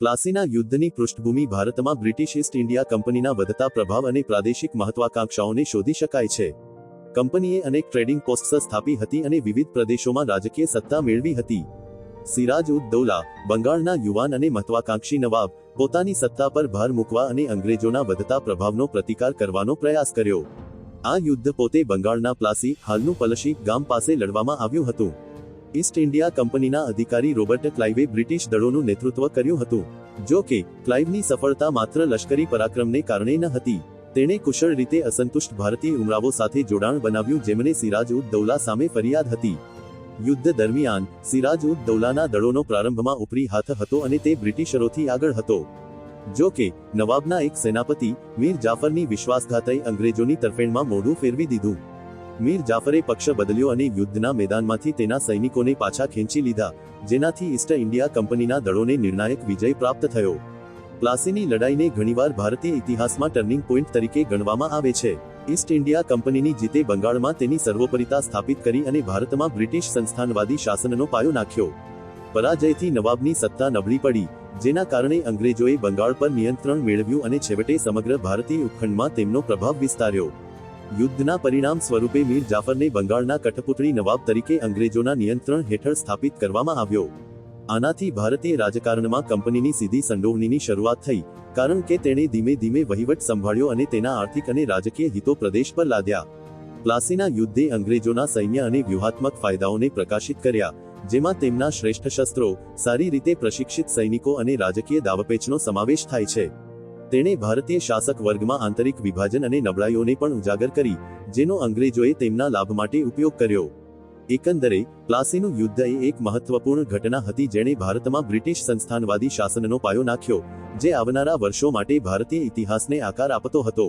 પ્લાસીના યુદ્ધની પૃષ્ઠભૂમિ ભારતમાં બ્રિટિશ ઈસ્ટ ઇન્ડિયા કંપનીના વધતા પ્રભાવ અને પ્રાદેશિક મહત્વાકાંક્ષાઓને શોધી શકાય છે. કંપનીએ અનેક ટ્રેડિંગ પોસ્ટ્સ સ્થાપી હતી અને વિવિધ પ્રદેશોમાં રાજકીય સત્તા મેળવી હતી. સિરાજ ઉદ દૌલા, બંગાળના યુવાન અને મહત્વાકાંક્ષી નવાબ, પોતાની સત્તા પર ભાર મૂકવા અને અંગ્રેજોના વધતા પ્રભાવનો પ્રતિકાર કરવાનો પ્રયાસ કર્યો. આ યુદ્ધ પોતે બંગાળના પ્લાસી, હાલનું પલશી ગામ પાસે લડવામાં આવ્યું હતું. ઈસ્ટ ઇન્ડિયા કંપનીના અધિકારી રોબર્ટ ક્લાઇવે બ્રિટિશ દળોનું નેતૃત્વ કર્યું હતું. જો કે, ક્લાઇવની સફળતા માત્ર લશ્કરી પરાક્રમને કારણે ન હતી. તેણે કુશળ રીતે અસંતુષ્ટ ભારતીય ઉમરાવો સાથે જોડાણ બનાવ્યું જેમને સિરાજ ઉદ દૌલા સામે ફરિયાદ હતી. યુદ્ધ દરમિયાન, સિરાજ ઉદ દૌલાના દળોનો પ્રારંભમાં ઉપરી હાથ હતો અને તે બ્રિટિશરોથી આગળ હતો. જો કે, નવાબના એક સેનાપતિ, મીર જાફરની વિશ્વાસઘાતે અંગ્રેજોની તરફેણમાં મોઢું ફેરવી દીધું. મીર જાફરે પક્ષ બદલ્યો અને યુદ્ધના મેદાનમાંથી તેના સૈનિકોને પાછા ખેંચી લીધા, જેનાથી ઈસ્ટ ઇન્ડિયા કંપનીના દળોને નિર્ણાયક વિજય પ્રાપ્ત થયો. પ્લાસીની લડાઈને ઘણીવાર ભારતીય ઇતિહાસમાં ટર્નિંગ પોઈન્ટ તરીકે ગણવામાં આવે છે. ઈસ્ટ ઇન્ડિયા કંપનીની જીતે બંગાળમાં તેની સર્વોપરિતા સ્થાપિત કરી અને ભારતમાં બ્રિટિશ સંસ્થાનવાદી શાસનનો પાયો નાખ્યો. પરાજયથી નવાબની સત્તા નબળી પડી, જેના કારણે અંગ્રેજોએ બંગાળ પર નિયંત્રણ મેળવ્યું અને છેવટે સમગ્ર ભારતીય ઉપખંડમાં તેમનો પ્રભાવ વિસ્તાર્યો. યુદ્ધના પરિણામ સ્વરૂપે મીર જાફરને બંગાળના કઠપુતળી નવાબ તરીકે અંગ્રેજોના નિયંત્રણ હેઠળ સ્થાપિત કરવામાં આવ્યો. આનાથી ભારતીય રાજકારણમાં કંપનીની સીધી સંડોવણીની શરૂઆત થઈ, કારણ કે તેણે ધીમે ધીમે વહીવટ સંભાળ્યો અને તેના આર્થિક અને રાજકીય હિતો પ્રદેશ પર લાદ્યા. પ્લાસીના યુદ્ધે અંગ્રેજોના સૈન્ય અને વ્યૂહાત્મક ફાયદાઓને પ્રકાશિત કર્યા, જેમાં તેમના શ્રેષ્ઠ શસ્ત્રો, સારી રીતે પ્રશિક્ષિત સૈનિકો અને રાજકીય દાવપેચનો સમાવેશ થાય છે. તેણે ભારતીય શાસક વર્ગમાં આંતરિક વિભાજન અને નબળાઈઓને પણ ઉજાગર કરી, જેનો અંગ્રેજોએ તેમના લાભ માટે ઉપયોગ કર્યો. એકંદરે, પ્લાસીનું યુદ્ધ એ એક મહત્વપૂર્ણ ઘટના હતી જેણે ભારતમાં બ્રિટિશ સંસ્થાનવાદી શાસનનો પાયો નાખ્યો, જે આવનારા વર્ષો માટે ભારતીય ઇતિહાસને આકાર આપતો હતો.